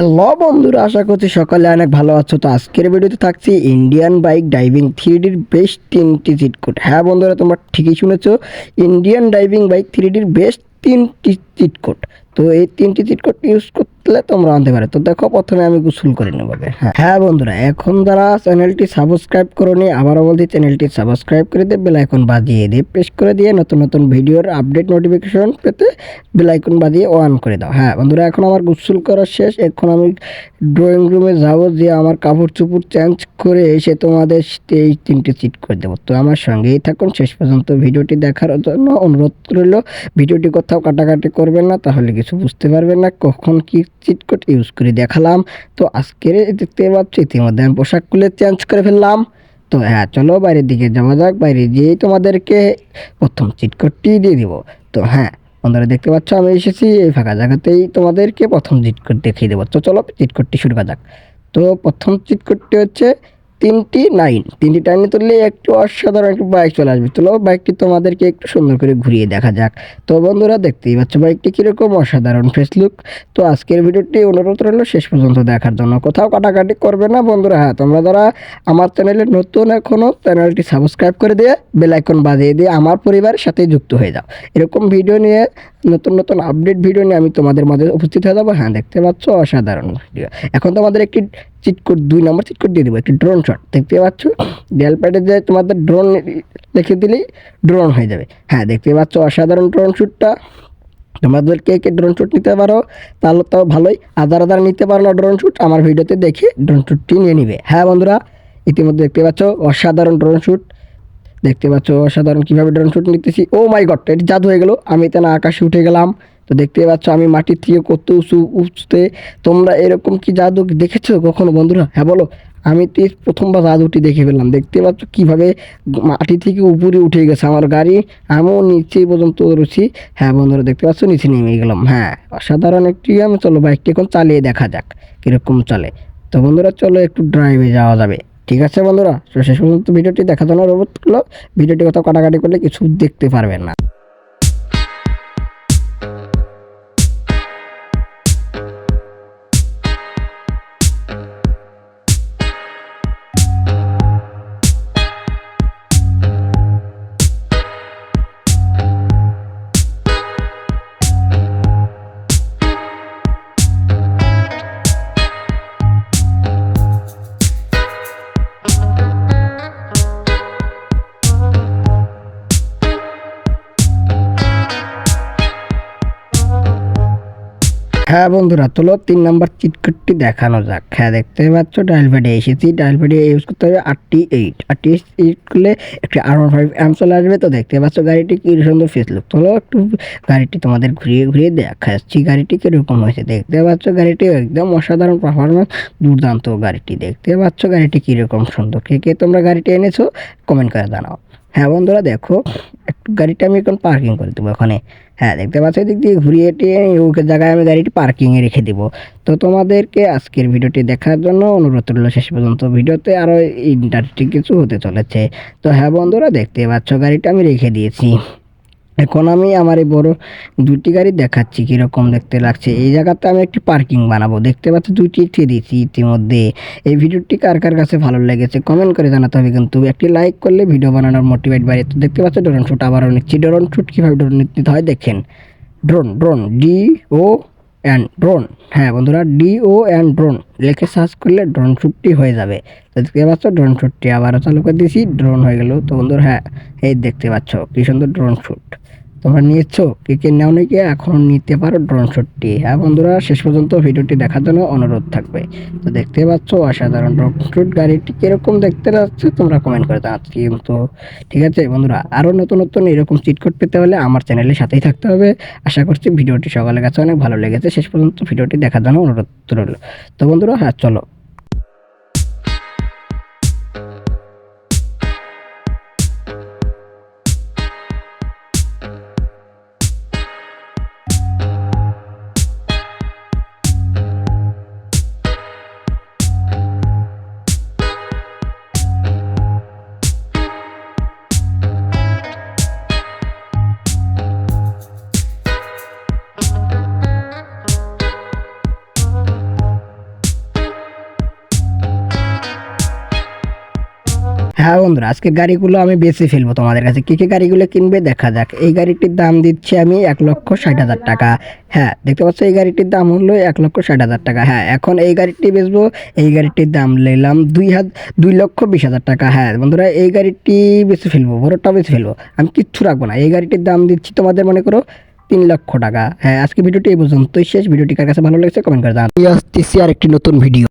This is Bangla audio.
হ্যালো বন্ধুরা, আশা করছি সকালে অনেক ভালো আছো। তো আজকের ভিডিওতে থাকছি ইন্ডিয়ান বাইক ডাইভিং থ্রিডির বেস্ট তিনটি চিট কোড হ্যাঁ বন্ধুরা, তোমরা ঠিকই শুনেছো ইন্ডিয়ান ডাইভিং বাইক থ্রি ডির বেস্ট তিনটি চিট কোড তো এই তিনটি চিট কোড ইউজ করলে তোমরা আনতে পারো। তো দেখো প্রথমে আমি গোসল করে নেব হ্যাঁ। হ্যাঁ বন্ধুরা, এখন যারা চ্যানেলটি সাবস্ক্রাইব করোনি, আবারও বলছি চ্যানেলটি সাবস্ক্রাইব করে দিয়ে বেল আইকন বাজিয়ে দিয়ে প্রেস করে দিয়ে নতুন নতুন ভিডিওর আপডেট নোটিফিকেশন পেতে বেল আইকন বাজিয়ে অন করে দাও। হ্যাঁ বন্ধুরা, এখন আমার গোসল করা শেষ। এখন আমি ড্রয়িং রুমে যাব যে আমার কাপড় চোপড় চেঞ্জ করে এসে তোমাদের এই তিনটে চিট করে দেবো। তো আমার সঙ্গেই থাকুন। শেষ পর্যন্ত ভিডিওটি দেখার জন্য অনুরোধ রইল। ভিডিওটি কোথাও কাটাকাটি করবেন না, তাহলে কিছু বুঝতে পারবেন না, কখন কি চিট কোড ইউজ করে দেখালাম। তো আজকের দেখতে পাচ্ছি, ইতিমধ্যে আমি পোশাকগুলো চেঞ্জ করে ফেললাম। তো হ্যাঁ চলো বাইরের দিকে যাওয়া যাক, বাইরে গিয়েই তোমাদেরকে প্রথম চিট কোডটি দিয়ে দিব। তো হ্যাঁ বন্ধুরা দেখতে পাচ্ছ, আমি এসেছি, এই ফাঁকা জায়গাতেই তোমাদেরকে প্রথম চিট কোড দেখিয়ে দেবো। তো চলো চিট কোডটি শুরু করা যাক। তো প্রথম চিট কোডটি হচ্ছে তিনটি নাইন তিনটি টাইনে তুললে একটু অসাধারণ একটি বাইক চলে আসবে। চলো বাইকটি তোমাদেরকে একটু সুন্দর করে ঘুরিয়ে দেখা যাক। তো বন্ধুরা, দেখতেই পাচ্ছ বাইকটি কীরকম অসাধারণ ফেস লুক তো আজকের ভিডিওটি অনুরোধ রইল শেষ পর্যন্ত দেখার জন্য। কোথাও কাটাকাটি করবে না বন্ধুরা। হ্যাঁ তোমরা যারা আমার চ্যানেলে নতুন এখনও চ্যানেলটি সাবস্ক্রাইব করে দিয়ে বেল আইকন বাজিয়ে দিয়ে আমার পরিবারের সাথে যুক্ত হয়ে যাও। এরকম ভিডিও নিয়ে নতুন নতুন আপডেট ভিডিও নিয়ে আমি তোমাদের মাঝে উপস্থিত হয়ে যাব। হ্যাঁ দেখতে পাচ্ছ, অসাধারণ ভিডিও এখন তোমাদের একটি চিট কোড দুই নম্বর চিট কোড দিয়ে দেবো, একটি ড্রোন শট দেখতে পাচ্ছ ডিয়াল প্যাডে যে তোমাদের ড্রোন লিখে দিলেই ড্রোন হয়ে যাবে। হ্যাঁ দেখতে পাচ্ছ, অসাধারণ ড্রোন শ্যুটটা তোমাদের কে কে ড্রোন শ্যুট নিতে পারো, তাহলে তো ভালোই। আদার আদার নিতে পারো না ড্রোন শ্যুট আমার ভিডিওতে দেখে ড্রোন শ্যুটটি নিয়ে নিবে। হ্যাঁ বন্ধুরা, ইতিমধ্যে দেখতে পাচ্ছ, অসাধারণ ড্রোন শ্যুট দেখতে পাচ্ছ অসাধারণ কীভাবে ড্রোন শ্যুট নিতেছি। ও মাই গড এটি জাদু হয়ে গেল। আমি তো না আকাশে উঠে গেলাম। তো দেখতে পাচ্ছ আমি মাটির থেকে কত উঁচু উঠতে তোমরা এরকম কি জাদু দেখেছ কখনো বন্ধুরা? হ্যাঁ বলো। আমি তো প্রথমবার জাদুটি দেখে ফেললাম। দেখতে পাচ্ছ কীভাবে মাটি থেকে উপরে উঠে গেছে আমার গাড়ি। আমিও নিচে পর্যন্ত রয়েছি। হ্যাঁ বন্ধুরা, দেখতে পাচ্ছ? নিচে নেমে গেলাম। হ্যাঁ অসাধারণ একটি আমি, চলো বাইকটি এখন চালিয়ে দেখা যাক কীরকম চলে। তো বন্ধুরা, চলো একটু ড্রাইভে যাওয়া যাবে। ঠিক আছে বন্ধুরা? তো শেষ পর্যন্ত ভিডিওটি দেখার জন্য অনুরোধ করল ভিডিওটি কোথাও কাটাকাটি করলে কিছু দেখতে পারবেন না। হ্যাঁ বন্ধুরা তোলো তিন নাম্বার চিটকটটি দেখানো যাক। হ্যাঁ দেখতে পাচ্ছ ডায়াল প্যাডে এসেছি। ডায়াল প্যাডে ইউজ করতে হবে আটটি এইট আটটি এইট করলে একটি আর ওয়ান ফাইভ অ্যাম চলে আসবে। তো দেখতে পাচ্ছ, গাড়িটি কি সুন্দর ফেস লুক তোলো একটু গাড়িটি তোমাদের ঘুরিয়ে ঘুরিয়ে দেখা দেখাচ্ছি। গাড়িটি কীরকম হয়েছে? দেখতে পাচ্ছ গাড়িটি একদম অসাধারণ পারফরমেন্স দুর্দান্ত গাড়িটি। দেখতে পাচ্ছ, গাড়িটি কীরকম সুন্দর। কে কে তোমরা গাড়িটি এনেছো কমেন্ট করে জানাও। হ্যাঁ বন্ধুরা দেখো একটু গাড়িটা আমি এখন পার্কিং করে দেবো ওখানে। হ্যাঁ দেখতে পাচ্ছ দিক দিয়ে ঘুরিয়ে টিয়ে ওকে জায়গায় আমি গাড়িটি পার্কিংয়ে রেখে দেবো। তো তোমাদেরকে আজকের ভিডিওটি দেখার জন্য অনুরোধ রইল শেষ পর্যন্ত। ভিডিওতে আরও ইন্টারেস্টিং কিছু হতে চলেছে। তো হ্যাঁ বন্ধুরা, দেখতে পাচ্ছ গাড়িটা আমি রেখে দিয়েছি। এখন আমি আমার এই বড় দুটি গাড়ি দেখাচ্ছি, কীরকম দেখতে লাগছে। এই জায়গাতে আমি একটি পার্কিং বানাবো। দেখতে পাচ্ছি দুইটি দিয়ে দিয়েছি ইতিমধ্যে। এই ভিডিওটি কার কার কাছে ভালো লেগেছে কমেন্ট করে জানাতে হবে কিন্তু। একটি লাইক করলে ভিডিও বানানোর মোটিভেট বাড়ে। তো দেখতে পাচ্ছি ড্রোন শ্যুট আবারও নিচ্ছি। ড্রোন শ্যুট কীভাবে ড্রোন নিতে হয় দেখেন। Drone drone D O and drone হ্যাঁ বন্ধুরা ডিও অ্যান্ড ড্রোন লেখে সার্চ করলে ড্রোন শ্যুটটি হয়ে যাবে। তো দেখতে পাচ্ছ ড্রোন শ্যুটটি আবারও চালু করে দিয়েছি ড্রোন হয়ে গেল। তো বন্ধুরা হ্যাঁ এই দেখতে পাচ্ছ, কী সুন্দর ড্রোন শ্যুট তোমরা নিয়েছো? কে কে নেও নাকি? এখন নিতে পারো ড্রোন শ্যুটটি হ্যাঁ বন্ধুরা, শেষ পর্যন্ত ভিডিওটি দেখার জন্য অনুরোধ থাকবে। তো দেখতে পাচ্ছ, অসাধারণ ড্রোন শ্যুট গাড়িটি কীরকম দেখতে লাগছে তোমরা কমেন্ট করে জানাচ্ছি কিন্তু ঠিক আছে বন্ধুরা আরও নতুন নতুন এরকম চিটকোট পেতে হলে আমার চ্যানেলের সাথেই থাকতে হবে। আশা করছি ভিডিওটি সকালের কাছে অনেক ভালো লেগেছে। শেষ পর্যন্ত ভিডিওটি দেখার জন্য অনুরোধ রইল। তো বন্ধুরা হ্যাঁ চলো। হ্যাঁ বন্ধুরা, আজকে গাড়িগুলো আমি বেশি ফেলব তোমাদের কাছে। কী কী গাড়িগুলো কিনবে দেখা যাক। এই গাড়িটির দাম দিচ্ছি আমি এক লক্ষ ষাট হাজার টাকা। হ্যাঁ দেখতে পাচ্ছ এই গাড়িটির দাম হলো এক লক্ষ ষাট হাজার টাকা। হ্যাঁ এখন এই গাড়িটি বেচবো, এই গাড়িটির দাম নিলাম দুই হাজার দুই লক্ষ বিশ হাজার টাকা। হ্যাঁ বন্ধুরা, এই গাড়িটি বেশি ফেলব বড়টা বেছে ফেলব। আমি কিচ্ছু রাখব না, এই গাড়িটির দাম দিচ্ছি তোমাদের মনে করো তিন লক্ষ টাকা। হ্যাঁ আজকে ভিডিওটি এই পর্যন্তই শেষ। ভিডিওটি কার কাছে ভালো লেগেছে কমেন্ট করে জানান আসতেছি আর একটি নতুন ভিডিও